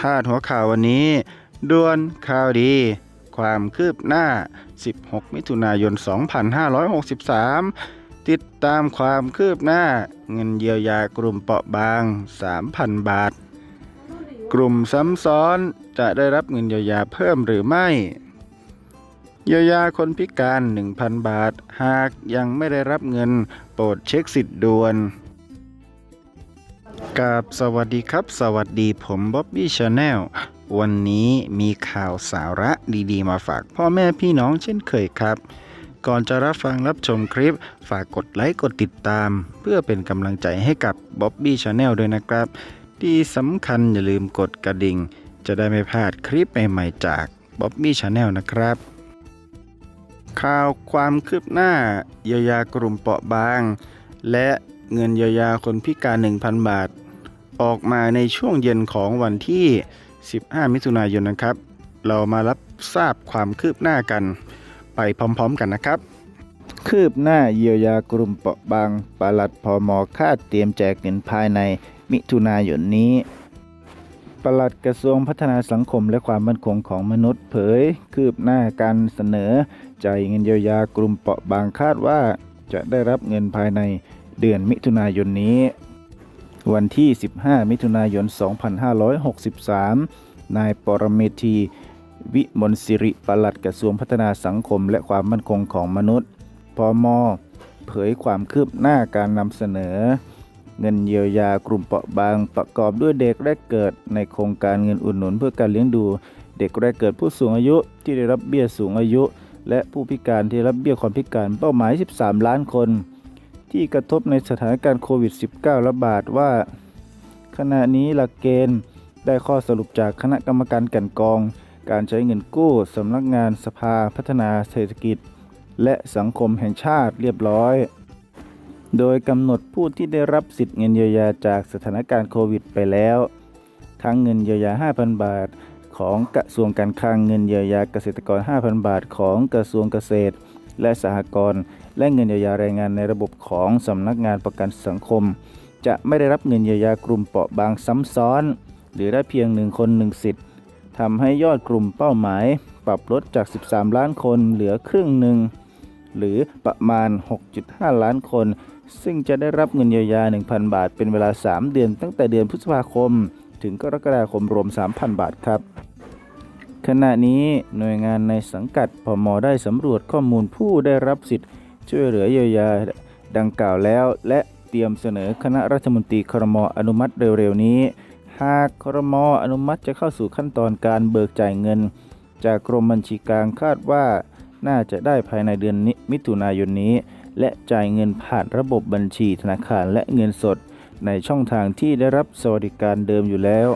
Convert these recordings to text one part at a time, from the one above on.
พาดหัวข่าววันนี้ด่วนข่าวดี ความคืบหน้า 16 มิถุนายน 2563 ติดตามความคืบหน้า เงินเยียวยากลุ่มเปราะบาง 3,000 บาท กลุ่มซ้ำซ้อนจะได้รับเงินเยียวยาเพิ่มหรือไม่ เยียวยาคนพิการ 1,000 บาท หากยังไม่ได้รับเงินโปรดเช็คสิทธิ์ด่วน กับสวัสดีครับ สวัสดีผมบ๊อบบี้ชาแนลวันนี้มีข่าวสาระดีๆ มาฝากพ่อแม่พี่น้องเช่นเคยครับ ก่อนจะรับฟังรับชมคลิป ฝากกดไลค์กดติดตาม เพื่อเป็นกำลังใจให้กับบ๊อบบี้ชาแนลด้วยนะครับ ที่สำคัญอย่าลืมกดกระดิ่ง จะได้ไม่พลาดคลิปใหม่ๆจากบ๊อบบี้ชาแนลนะครับ ข่าวความคืบหน้าเยียวยากลุ่มเปราะบาง และ เงินเยียวยาคนพิการ 1,000 บาท ออกมาในช่วงเย็นของวันที่ 15 มิถุนายนนะครับ เรามารับทราบความคืบหน้ากัน ไปพร้อมๆกันนะครับ คืบหน้าเยียวยากลุ่มเปราะบางปลัดพอมคาดเตรียมแจกเงินภายในมิถุนายนนี้ปลัดกระทรวงพัฒนาสังคมและความมั่นคงของมนุษย์เผย คืบหน้าการเสนอจ่ายเงินเยียวยากลุ่มเปราะบางคาดว่าจะได้รับเงินภายใน เดือนมิถุนายนนี้ วันที่ 15 มิถุนายน 2563 นายปรเมธี วิมลสิริปลัดกระทรวงพัฒนาสังคมและความมั่นคงของมนุษย์พมเผยความคืบหน้าการนำเสนอ เงินเยียวยากลุ่มเปราะบางประกอบด้วยเด็กแรกเกิดในโครงการเงินอุดหนุนเพื่อการเลี้ยงดู เด็กแรกเกิดผู้สูงอายุที่ได้รับเบี้ยสูงอายุ และผู้พิการที่รับเบี้ยความพิการเป้าหมาย 13 ล้านคน ที่กระทบในสถานการณ์โควิด -19 ระบาดว่า ขณะนี้หลักเกณฑ์ได้ข้อสรุปจากคณะกรรมการกันกอง การใช้เงินกู้สำนักงานสภาพัฒนาเศรษฐกิจ และสังคมแห่งชาติเรียบร้อย โดยกำหนดผู้ที่ได้รับสิทธิ์เงินเยียวยาจากสถานการณ์โควิดไปแล้ว ทั้งเงินเยียวยา 5,000 บาทของกระทรวงการคลังเงินเยียวยาเกษตรกร 5,000 บาทของกระทรวงเกษตร และสหกรณ์ และเงินเยียวยาแรงงานในระบบของสำนักงานประกันสังคม จะไม่ได้รับเงินเยียวยากลุ่มเปราะบางซ้ำซ้อน หรือได้เพียงหนึ่งคนหนึ่งสิทธิ์ทำให้ยอดกลุ่มเป้าหมาย ปรับลดจาก 13 ล้านคนเหลือครึ่งหนึ่งหรือประมาณ 6.5 ล้านคน ซึ่งจะได้รับเงินเยียวยา 1,000 บาท เป็นเวลา 3 เดือนตั้งแต่เดือนพฤษภาคม ถึงกรกฎาคมรวม 3,000 บาทครับ ขณะนี้หน่วยงานในสังกัดพมได้สำรวจข้อมูลผู้ได้รับสิทธิ์ ช่วยเหลือเยียวยาดังกล่าวแล้ว และเตรียมเสนอคณะรัฐมนตรีครมอนุมัติเร็วๆนี้ หากครมอนุมัติจะเข้าสู่ขั้นตอนการเบิกจ่ายเงิน จากกรมบัญชีกลางคาดว่า น่าจะได้ภายในเดือนนี้มิถุนายนนี้ และจ่ายเงินผ่านระบบบัญชีธนาคารและเงินสด ในช่องทางที่ได้รับสวัสดิการเดิมอยู่แล้ว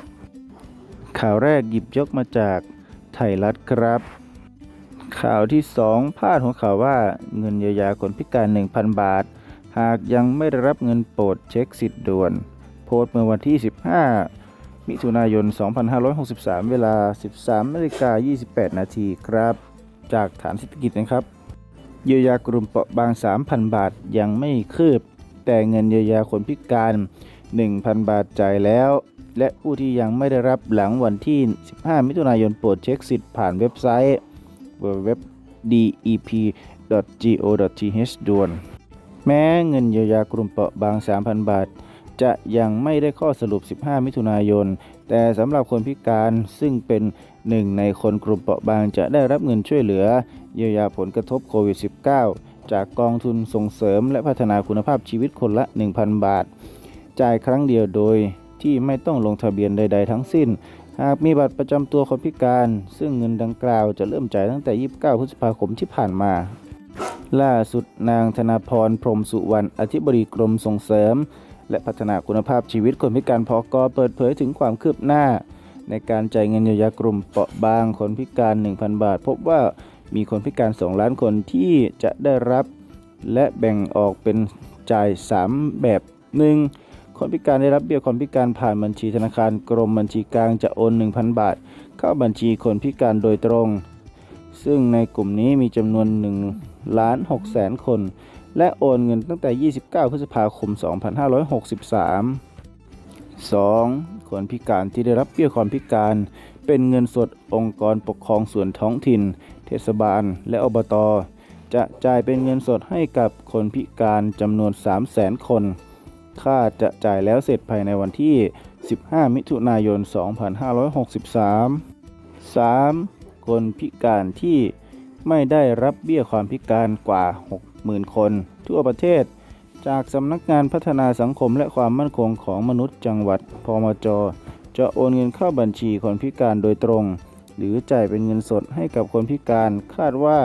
ข่าวแรกหยิบยกมาจากไทยรัฐครับ ข่าวที่ 2 พาดหัวข่าวว่าเงินเยียวยาคนพิการ 1,000 บาท หากยังไม่ได้รับเงินโปรดเช็คสิทธิ์ด่วน โพสต์เมื่อวันที่ 15 มิถุนายน 2563 เวลา 13นาฬิกา28 นาทีครับ จากฐานเศรษฐกิจนะครับ เยียวยากลุ่มเปราะบาง 3,000 บาทยังไม่คืบ แต่เงินเยียวยาคนพิการ 1,000 บาทจ่ายแล้ว และผู้ที่ยังไม่ได้รับหลังวันที่ 15 มิถุนายนโปรดเช็คสิทธิ์ผ่านเว็บไซต์ www.dep.go.th ด่วน แม้เงินเยียวยากลุ่มเปราะบาง 3,000 บาท จะยังไม่ได้ข้อสรุป 15 มิถุนายน แต่สำหรับคนพิการซึ่งเป็นหนึ่งในคนกลุ่มเปราะบางจะได้รับเงินช่วยเหลือ เยียวยาผลกระทบโควิด -19 จากกองทุนส่งเสริมและพัฒนาคุณภาพชีวิตคนละ 1,000 บาท จ่ายครั้งเดียวโดยที่ไม่ต้องลงทะเบียนใด ๆ ทั้งสิ้น หากมีบัตรประจำตัวคนพิการ ซึ่งเงินดังกล่าวจะเริ่มจ่ายตั้งแต่ 29 พฤษภาคมที่ผ่านมา ล่าสุดนางธนาพรพรมสุวรรณอธิบดีกรมส่งเสริม และพัฒนาคุณภาพชีวิตคนพิการพอกอเปิดเผยถึงความคืบหน้า ในการจ่ายเงินเยียวยากลุ่มเปราะบางคนพิการ 1,000 บาท พบว่ามีคนพิการ 2 ล้านคนที่จะได้รับ และแบ่งออกเป็นจ่าย 3 แบบ 1. คนพิการได้รับเบี้ยคนพิการผ่านบัญชีธนาคารกรมบัญชีกลางจะโอน 1,000 บาท เข้าบัญชีคนพิการโดยตรง ซึ่งในกลุ่มนี้มีจำนวน1ล้าน6แสนคน และโอนเงินตั้งแต่ 29 พฤษภาคม 2563 2. คนพิการที่ได้รับเบี้ยความพิการ เป็นเงินสดองค์กรปกครองส่วนท้องถิ่น เทศบาล และอบต จะจ่ายเป็นเงินสดให้กับคนพิการจำนวน 3 0 0แสนคน ค่าจะจ่ายแล้วเสร็จภายในวันที่ 15 มิถุนายน 2563 3. คนพิการที่ไม่ได้รับเบี้ยความพิการกว่า 60,000 คน ทั่วประเทศ จากสำนักงานพัฒนาสังคมและความมั่นคงของมนุษย์จังหวัด พมจ จะโอนเงินเข้าบัญชีคนพิการโดยตรง หรือจ่ายเป็นเงินสดให้กับคนพิการคาดว่า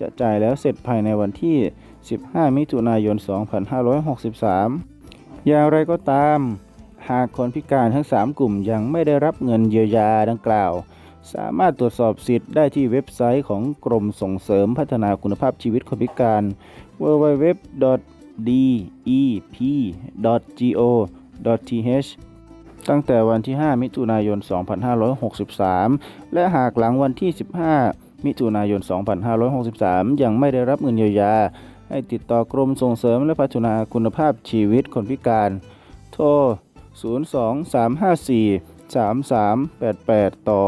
จะจ่ายแล้วเสร็จภายในวันที่ 15 มิถุนายน 2563 อย่างไรก็ตาม หากคนพิการทั้ง 3 กลุ่มยังไม่ได้รับเงินเยียวยาดังกล่าว สามารถตรวจสอบสิทธิ์ได้ที่เว็บไซต์ของกรมส่งเสริมพัฒนาคุณภาพชีวิตคนพิการ www.dep.go.th ตั้งแต่วันที่ 5 มิถุนายน 2563 และหากหลังวันที่ 15 มิถุนายน 2563 ยังไม่ได้รับเงินเยียวยา ให้ติดต่อกรมส่งเสริมและพัฒนาคุณภาพชีวิตคนพิการ โทร 02354 3388 ต่อ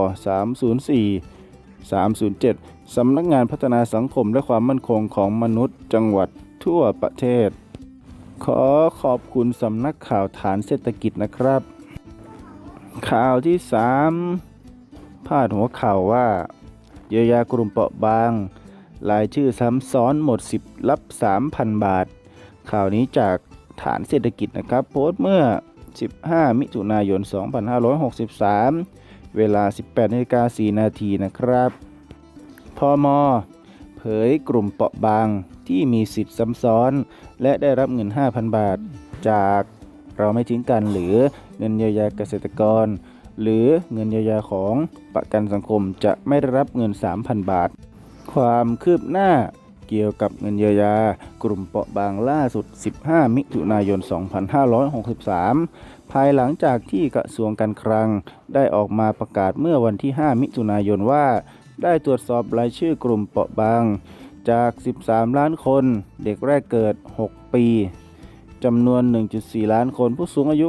304 307 สำนักงานพัฒนาสังคมและความมั่นคงของมนุษย์จังหวัดทั่วประเทศ ขอขอบคุณสำนักข่าวฐานเศรษฐกิจนะครับ ข่าวที่ 3 พาดหัวข่าวว่า เยียวยากลุ่มเปราะบาง รายชื่อซ้ำซ้อนหมด 10 รับ 3,000 บาท ข่าวนี้จากฐานเศรษฐกิจนะครับ โพสต์เมื่อ 15 มิถุนายน 2563 เวลา 18นาฬิกา4นาทีนะครับพอมเผยกลุ่มเปราะบางที่มีสิทธิ์ซ้ำซ้อน และได้รับเงิน 5,000 บาท จากเราไม่ทิ้งกันหรือเงินเยียวยาเกษตรกร หรือเงินเยียวยาของประกันสังคมจะไม่ได้รับเงิน 3,000 บาท ความคืบหน้าเกี่ยวกับเงินเยียวยากลุ่มเปราะบางล่าสุด 15 มิถุนายน 2563 ภายหลังจากที่กระทรวงการคลัง ได้ออกมาประกาศเมื่อวันที่ 5 มิถุนายนว่า ได้ตรวจสอบรายชื่อกลุ่มเปราะบาง จาก 13 ล้านคน เด็กแรกเกิด 6 ปีจำนวน 1.4 ล้านคน ผู้สูงอายุ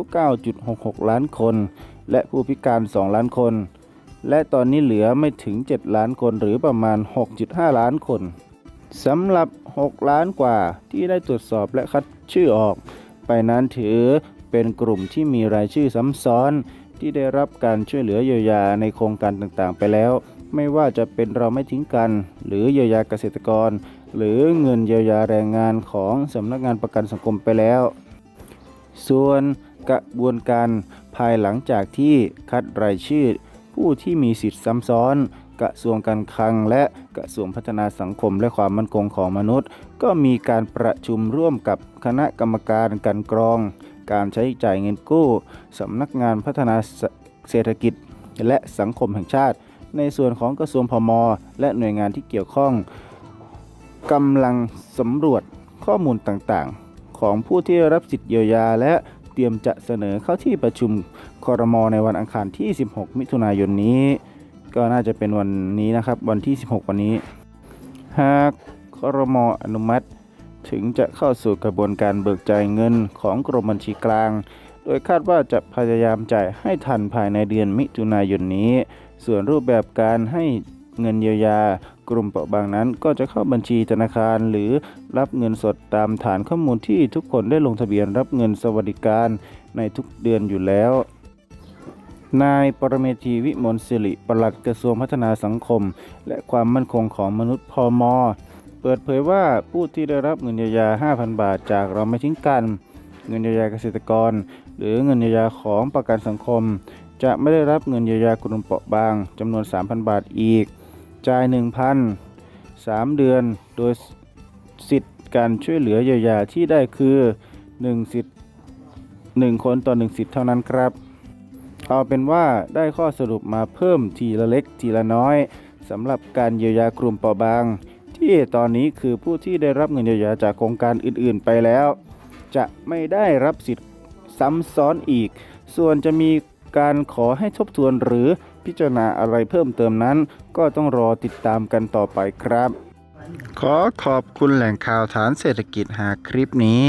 9.66 ล้านคน และผู้พิการ 2 ล้านคน และตอนนี้เหลือไม่ถึง 7 ล้านคนหรือประมาณ 6.5 ล้านคนสำหรับ 6 ล้านกว่าที่ได้ตรวจสอบและคัดชื่อออก ไปนั้นถือเป็นกลุ่มที่มีรายชื่อซ้ำซ้อนที่ได้รับการช่วยเหลือเยียวยาในโครงการต่างๆ ไปแล้ว ไม่ว่าจะเป็นเราไม่ทิ้งกัน หรือเยียวยาเกษตรกร หรือเงินเยียวยาแรงงานของสำนักงานประกันสังคมไปแล้ว ส่วนกระบวนการภายหลังจากที่คัดรายชื่อ ผู้ที่มีสิทธิ์ซ้ำซ้อน กระทรวงการคลังและกระทรวงพัฒนาสังคมและความมั่นคงของมนุษย์ ก็มีการประชุมร่วมกับคณะกรรมการการกรอง การใช้จ่ายเงินกู้สำนักงานพัฒนาเศรษฐกิจ และสังคมแห่งชาติ ในส่วนของกระทรวงพม และหน่วยงานที่เกี่ยวข้องกำลังสำรวจข้อมูลต่างๆ ของผู้ที่รับสิทธิเยียวยาและ เตรียมจะเสนอเข้าที่ประชุมคอรมอในวันอังคารที่ 16 มิถุนายนนี้ ก็น่าจะเป็นวันนี้นะครับ วันที่ 16 วันนี้ หากคอรมออนุมัติ ถึงจะเข้าสู่กระบวนการเบิกจ่ายเงินของกรมบัญชีกลาง โดยคาดว่าจะพยายามจ่ายให้ทันภายในเดือนมิถุนายนนี้ ส่วนรูปแบบการให้เงินเยียวยา กลุ่มเปราะบางนั้น ก็จะเข้าบัญชีธนาคาร หรือรับเงินสดตามฐานข้อมูลที่ทุกคนได้ลงทะเบียนรับเงินสวัสดิการในทุกเดือนอยู่แล้วนายปรเมธีวิมลสิริปลัดกระทรวงพัฒนาสังคม และความมั่นคงของมนุษย์พอมเปิดเผยว่าผู้ที่ได้รับเงินเยียวยา 5,000 บาทจากเราไม่ทิ้งกัน เงินเยียวยาเกษตรกร หรือเงินเยียวยาของประกันสังคม จะไม่ได้รับเงินเยียวยากลุ่มเปราะบางจำนวน 3,000 บาทอีก จ่าย 1,000 3 เดือน โดยสิทธิ์การช่วยเหลือเยียวยาที่ได้คือ 1 สิทธิ์ 1 คนต่อ 1 สิทธิ์เท่านั้นครับ เอาเป็นว่าได้ข้อสรุปมาเพิ่มทีละเล็กทีละน้อยสำหรับการเยียวยากลุ่มเปราะบาง ที่ตอนนี้คือผู้ที่ได้รับเงินเยียวยาจากโครงการอื่นๆไปแล้ว จะไม่ได้รับสิทธิ์ซ้ำซ้อนอีก ส่วนจะมีการขอให้ทบทวนหรือ พิจารณาอะไรเพิ่มเติมนั้น ก็ต้องรอติดตามกันต่อไปครับ ขอขอบคุณแหล่งข่าวฐานเศรษฐกิจหาคลิปนี้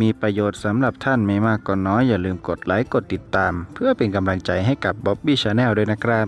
มีประโยชน์สำหรับท่านไม่มากก็น้อยอย่าลืมกดไลค์กดติดตาม เพื่อเป็นกำลังใจให้กับบ๊อบบี้ชาแนลด้วยนะครับ